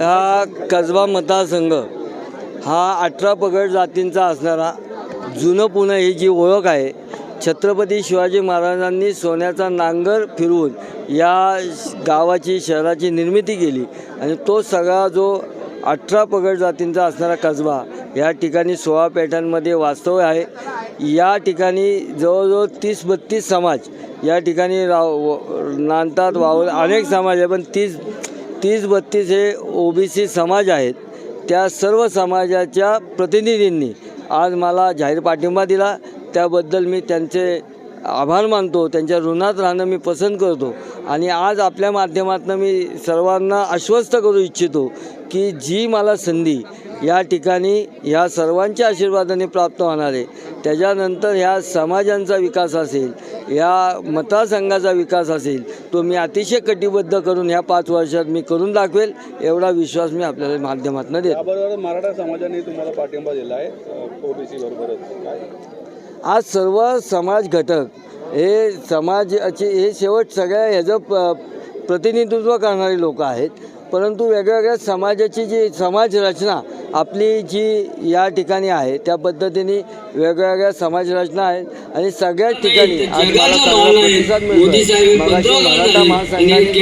हा कसबा मतदारसंघ हा अठरा पगड जातींचा असणारा जुनं पुणे ही जी ओळख आहे छत्रपती शिवाजी महाराजांनी सोन्याचा नांगर फिरवून या गावाची शहराची निर्मिती केली आणि तो सगळा जो अठरा पगड जातींचा असणारा कसबा या ठिकाणी सोळा पेठांमध्ये वास्तव्य आहे. या ठिकाणी जवळजवळ तीस बत्तीस समाज या ठिकाणी राव नांदतात वावर अनेक समाज आहे पण तीस तीस बत्तीस हे ओबीसी समाज आहेत. त्या सर्व समाजाच्या प्रतिनिधींनी आज मला जाहीर पाठिंबा दिला. त्याबद्दल मी त्यांचे आभार मानतो त्यांच्या ऋणात राहणं मी पसंत करतो आणि आज आपल्या माध्यमातून मी सर्वांना आश्वस्त करू इच्छितो की जी मला संधी या ठिकाणी ह्या सर्वांच्या आशीर्वादाने प्राप्त होणार आहे त्याच्यानंतर ह्या समाजांचा विकास असेल या मतदारसंघाचा विकास असेल तो मी अतिशय कटिबद्ध करून ह्या पाच वर्षात मी करून दाखवेल एवढा विश्वास मी आपल्याला माध्यमातून देतो. मराठा समाजाने तुम्हाला पाठिंबा दिला आहे ओबीसी बरोबरच. आज सर्व समाज घटक हे समाजाचे हे शेवट सगळ्या ह्याचं प प्रतिनिधित्व करणारे लोक आहेत. परंतु वेगवेगळ्या समाजाची जी समाज रचना आपली जी या ठिकाणी आहे त्या पद्धतीने वेगवेगळ्या समाज रचना आहेत आणि सगळ्याच ठिकाणी आज मला चांगला प्रतिसाद मराठा महासंघाने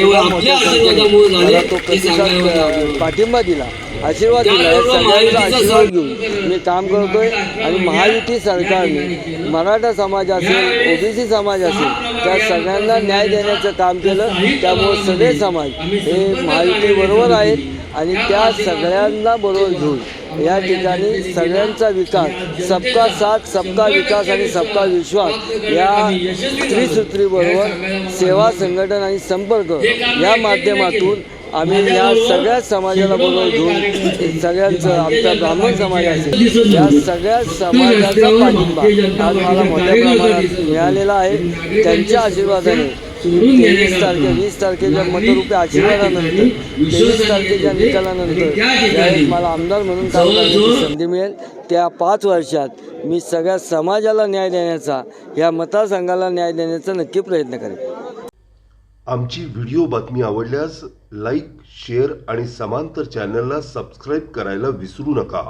तो प्रतिसाद पाठिंबा दिला. आशीर्वाद दिला. सगळ्यांचा आशीर्वाद घेऊन मी काम करतोय आणि महायुती सरकारने मराठा समाज असेल ओबीसी समाज असेल त्या सगळ्यांना न्याय देण्याचं काम केलं. त्यामुळे सगळे समाज हे महायुतीबरोबर आहेत. आणि त्या सगळ्यांना बरोबर घेऊन. या ठिकाणी सगळ्यांचा विकास सबका साथ सबका विकास आणि सबका विश्वास या त्रिसूत्रीबरोबर सेवा संघटन आणि संपर्क या माध्यमातून आम्ही या सगळ्या समाजाला बरोबर घेऊन सगळ्यांचं आमचा ब्राह्मण समाज असेल या सगळ्या समाजाचा पाठिंबा आज मला मोठ्या प्रमाणात मिळालेला आहे. त्यांच्या आशीर्वादाने तेवीस तारखे वीस तारखेच्या मतरूपी आशीर्वादानंतर तेवीस तारखेच्या निकालानंतर ज्यावेळेस मला आमदार म्हणून काम करण्याची संधी मिळेल. त्या पाच वर्षात मी सगळ्या समाजाला न्याय देण्याचा या मतदारसंघाला न्याय देण्याचा नक्की प्रयत्न करेन. आमची व्हिडिओ बातमी आवडल्यास लाईक शेअर आणि समांतर चॅनलला सबस्क्राईब करायला विसरू नका.